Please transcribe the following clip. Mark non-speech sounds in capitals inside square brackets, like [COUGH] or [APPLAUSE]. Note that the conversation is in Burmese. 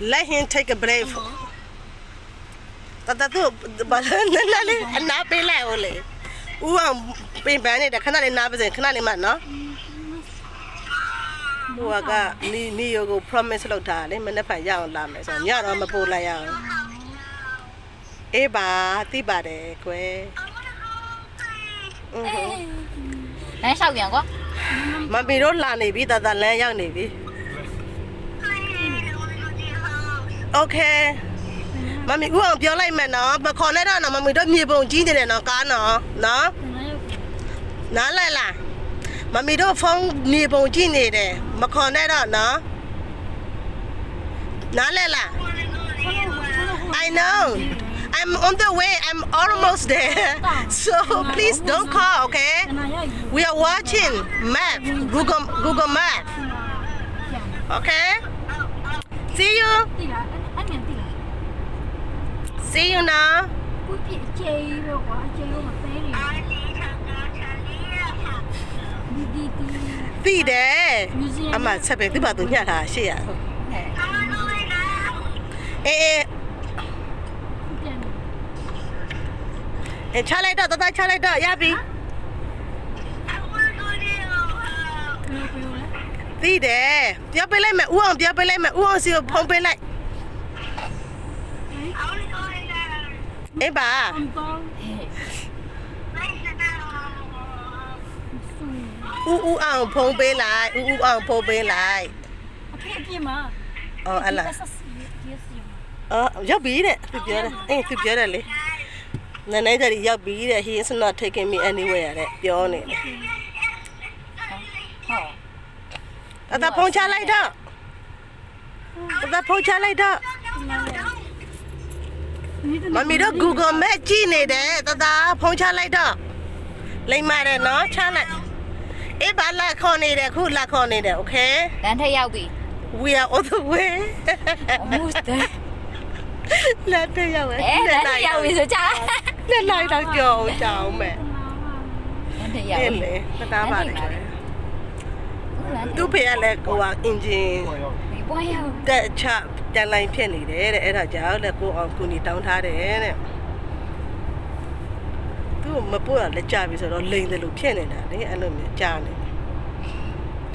let him take a break တတသူဘာလဲနည်းနည်းလေးအနာပေးလိုက်ဦးလေဦးအောင်ပင်ပန်းနေတဲ့ခဏလေးနားပါစေခဏလေးမှနော်ဟိုကနီနီယိုကို promise လုပ်ထားတယ်မနေ့ဖန်ရအောင်လာမယ်ဆိုတော့ညတော့မပို့လိုက်ရအောင်အေးပါသိပါတယ်ကွယ်อือဟလမ်းလျှောက်ပြန်ကွာမမီတို့လာနေပြီတတလန်းရောက်နေပြီ โอเคမမီဦးအောင်ပြောလိုက်မယ်နော်မခေါ်နဲ့တော့နော်မမီတို့မြေပုံကြီးနေတယ်နော်ကားနော်နော်နားလဲလားမမီတို့ဖုန်းမြေပုံကြီးနေတယ်မခေါ်နဲ့တော့နော်နားလဲလား I know I'm on the way I'm almost there [LAUGHS] so please don't call okay We are watching map, Google Google Map. Okay? See you. တိလားအဲ့အဲ့မြန်တိလား See you now. ကိုပြအကျေရောကွာအကျေရောမသေးနေဒီဒီဒီ သိတယ်အမဆက်ပဲသူ့ဘာသူညှတာရှေ့ရအေးအေးပြန်အေးချလိုက်တော့တတချလိုက်တော့ရပြီပြောပြောလဲသိတယ်ပြောပေးလိုက်မယ်ဦးအောင်ပြောပေးလိုက်မယ်ဦးအောင်စီကိုဖုံးပေးလိုက်အေးပါ အမ်ပေါင်းဆူ ဦးဦးအောင်ဖုံးပေးလိုက်ဦးဦးအောင်ဖုံးပေးလိုက် အဖေအပြ မအော်အလားဆက်စီရက်စီအော်ရောက်ပြီတဲ့သူပြောတယ်အေးသူပြောတယ်လေနည်းနည်းကြရောက်ပြီတဲ့ he is not taking me anywhere တဲ့ပြောနေတယ်ဟောတတဖုံးချလိုက်တော့တတဖုံးချလိုက်တော့ မမီတို့ Google Map ကြည့်နေတယ်တတဖုံးချလိုက်တော့လိမ့်မာတယ်နော်ချလိုက်အေးဘာလာခေါ်နေတယ်ခုလာခေါ်နေတယ် okay လမ်းထက်ရောက်ပြီ we are on the way almost there လက်တရောက်ပဲအဲလမ်းထက်ရောက်ပြီဆိုချာလက်လိုက်တော့ကြောက်အောင်ကြောက်မယ်လမ်းထက်ရောက်အေးပြီလေတတပါလေလမ်းထက်သူ့ဖေကလည်းကိုကအင်ဂျင်ဒီ ပွားရောက်တက်ချပြန်လိုက်ဖြစ်နေတယ်တဲ့အဲ့ဒါကြောင့်လည်းကိုအောင်ကူညီတောင်းထားတယ်တဲ့သူ့မပို့ရလက်ကြပြီဆိုတော့လိန်တယ်လို့ဖြစ်နေတာလေအဲ့လိုမျိုးကြားနေ